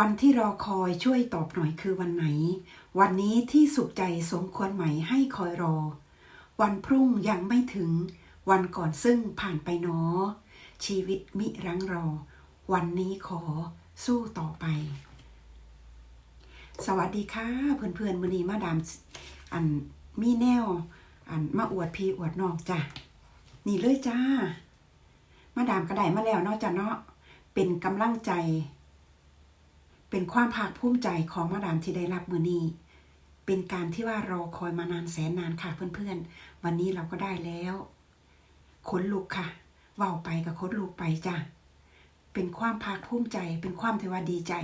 วันที่รอคอยช่วยตอบหน่อยคือวันไหน วันนี้ที่สุขใจสมควรไหมให้คอยรอ วันพรุ่งยังไม่ถึง วันก่อนซึ่งผ่านไปหนอ ชีวิตมิรังรอ วันนี้ขอสู้ต่อไป สวัสดีค่ะ เพื่อนๆมือนีมาดามอันมีแนว อันมาอวดพีอวดน้องจ้ะนี่เลยจ้า มาดามกระไดมาแล้วเนาะจ้ะเนาะเป็นกำลังใจ เป็นความภาคภูมิใจของมาดามที่ได้รับมือนี้ เป็นการที่ว่ารอคอยมานานแสนนานค่ะเพื่อนๆ วันนี้เราก็ได้แล้วขนลุกค่ะเว้าไปกับขนลุกไปจ้ะเป็นความภาคภูมิใจ เป็นความที่ว่าดีใจ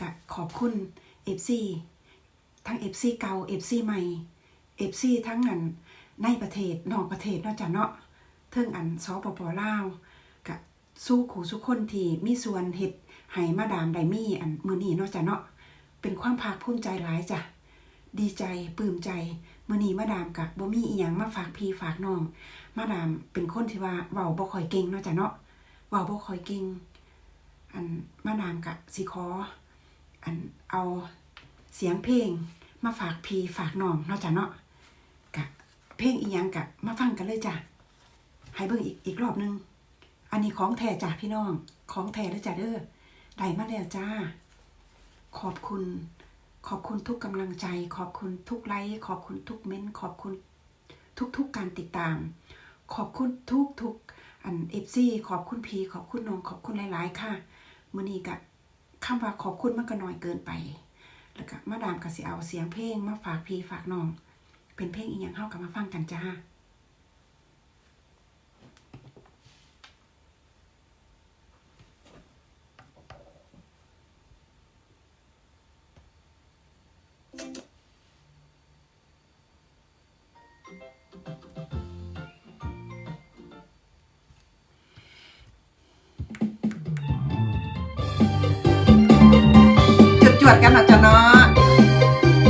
กับขอบคุณเอฟซีทั้งเอฟซีเก่าเอฟซีใหม่เอฟซีทั้งอันในประเทศนอกประเทศนาะจ้ะเนาะเทิงอันสปปลาว สู้ขู่สุกคนที่มีส่วนเฮ็ดให้มาดามไดมีอันมือนี้เนาะจ้ะเนาะเป็นความภาคภูมิใจหลายจ้ะดีใจปลื้มใจมือนี้มาดามกับบ่มีอีหยังมาฝากพี่ฝากน้อง มาดามเป็นคนที่ว่าเว้าบ่ค่อยเก่งเนาะจ้ะเนาะเว้าบ่ค่อยเก่งอันมาดามกับสิขออันเอาเสียงเพลงมาฝากพี่ฝากน้องเนาะจ้ะเนาะกะเพลงอีหยังกะมาฟังกันเลยจ้ะให้เบิ่งอีกอีกรอบหนึง อันนี้ของแท้จ้ะพี่น้อง ของแท้เลยจ้ะเด้อได้มาแล้วจ้า ขอบคุณ ขอบคุณทุกกำลังใจ ขอบคุณทุกไลค์ ขอบคุณทุกเม้นต์ขอบคุณทุกๆการติดตาม ขอบคุณทุกทุกๆอันเอฟซีขอบคุณพีขอบคุณน้อง ขอบคุณหลายๆ ค่ะมื้อนี้กะคำว่าขอบคุณมันก็น้อยเกินไป แล้วก็มาดามก็สิเอาเสียงเพลงมาฝากพีฝากน้อง เป็นเพลงอีหยังเฮากับมาฟังกันจ้า ดกันนะจ้ะเนาะ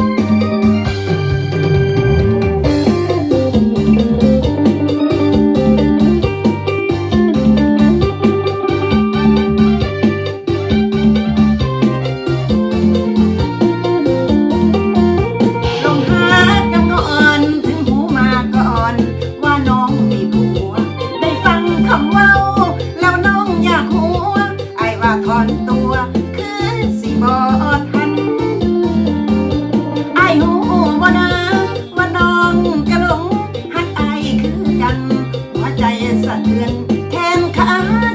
ลงหากันก่อนถึงหูมาก่อนว่าน้องมีผัวได้ฟังคำเว้าแล้วน้องอยากหัว แทงขา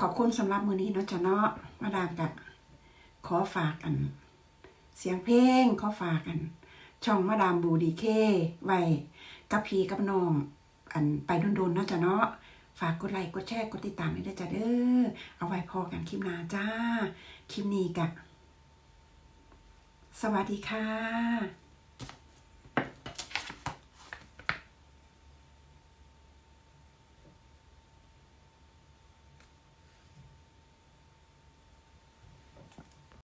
ขอบคุณสำหรับมือนี้เนาะจ้ะเนาะมาดามกะขอฝากกัน เสียงเพลงขอฝากกัน ช่องมาดามบูดีเคไว้กับพีกับน้องอันไปโดนๆเนาะจ้ะเนาะฝากกดไลค์กดแชร์กดติดตามให้ด้วยจ้ะเด้อเอาไว้พอกันคลิปหน้าจ้าคลิปนี้กะสวัสดีค่ะ